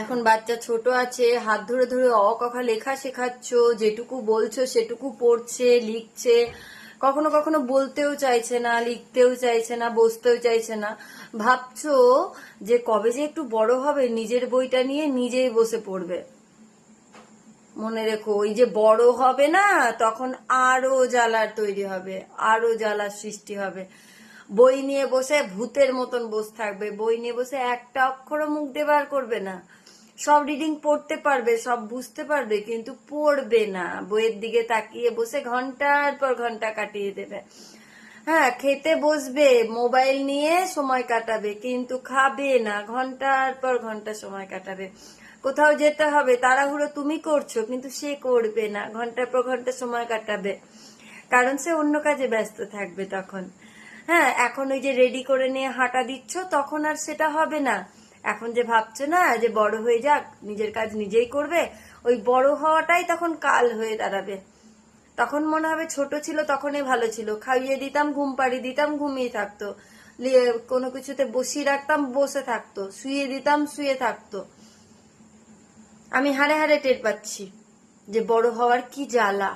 এখন বাচ্চা ছোট আছে, হাত ধরে ধরে অ কথা লেখা শেখাচ্ছ, যেটুকু বলছো সেটুকু পড়ছে, লিখছে। কখনো কখনো বলতেও চাইছে না, লিখতেও চাইছে না, বসতেও চাইছে না। ভাবছ যে কবে যে একটু বড় হবে, নিজের বইটা নিয়ে নিজেই বসে পড়বে। মনে রেখো, ওই যে বড় হবে না, তখন আরও জ্বালার তৈরি হবে, আরও জ্বালার সৃষ্টি হবে। বই নিয়ে বসে ভূতের মতন বসে থাকবে, বই নিয়ে বসে একটা অক্ষরও মুখ দিয়ে বার করবে না। সব রিডিং পড়তে পারবে, সব বুঝতে পারবে, কিন্তু পড়বে না। বইয়ের দিকে তাকিয়ে বসে ঘণ্টার পর ঘণ্টা কাটিয়ে দেবে। হ্যাঁ খেতে বসবে, মোবাইল নিয়ে সময় কাটাবে, কিন্তু খাবে না। ঘণ্টার পর ঘণ্টা সময় কাটাবে। কোথাও যেতে হবে, তাড়াহুড়ো তুমি করছ, কিন্তু সে করবে না। ঘণ্টার পর ঘণ্টা সময় কাটাবে, কারণ সে অন্য কাজে ব্যস্ত থাকবে তখন। হ্যাঁ এখন ওই যে রেডি করে নিয়ে হাঁটা দিচ্ছ, তখন আর সেটা হবে না। এখন যে ভাবছ না যে বড় হয়ে যাক, নিজের কাজ নিজেই করবে, ওই বড় হওয়াটাই তখন কাল হয়ে দাঁড়াবে। তখন মনে হবে ছোট ছিল তখনই ভালো ছিল। খাইয়ে দিতাম, ঘুম পাড়িয়ে দিতাম, ঘুমিয়ে থাকতো। কোনো কিছুতে বসিয়ে রাখতাম, বসে থাকতো। শুয়ে দিতাম, শুয়ে থাকতো। আমি হাড়ে হাড়ে টের পাচ্ছি যে বড় হওয়ার কি জ্বালা।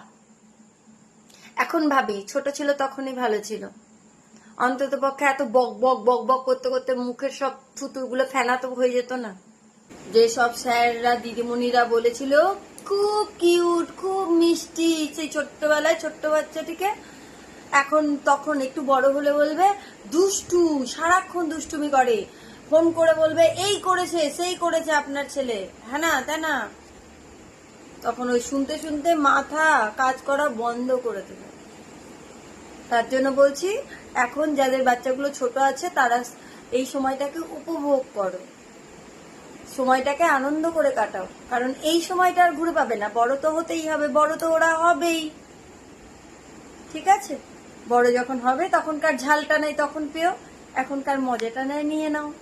এখন ভাবি, ছোট ছিল তখনই ভালো ছিল। অন্তত পক্ষে এত বক বক বক বক করতে করতে মুখের সব থুতুরগুলো ফেনা তো হয়ে যেত না। যে সব স্যাররা, দিদিমণিরা বলেছিল, খুব কিউট খুব মিষ্টি, সেই ছোট্টবেলায় ছোট্ট বাচ্চাটিকে এখন তখন একটু বড় হলে বলবে, দুষ্টু, সারাক্ষণ দুষ্টুমি করে। ফোন করে বলবে, এই করেছে, সেই করেছে আপনার ছেলে। হ্যাঁ না, তাই না? তখন ওই শুনতে শুনতে মাথা কাজ করা বন্ধ করে দেবে। তার জন্য বলছি এখন যাদের বাচ্চাগুলো ছোট আছে, তারা এই সময়টাকে উপভোগ করো। সময়টাকে আনন্দ করে কাটাও। কারণ এই সময়টা আর ঘুরে পাবে না। বড় তো হতেই হবে, বড় তো ওরা হবেই। ঠিক আছে? বড় যখন হবে, তখনকার ঝালটা নেই, তখন পেও। এখনকার মজাটা নেয়, নিয়ে নাও।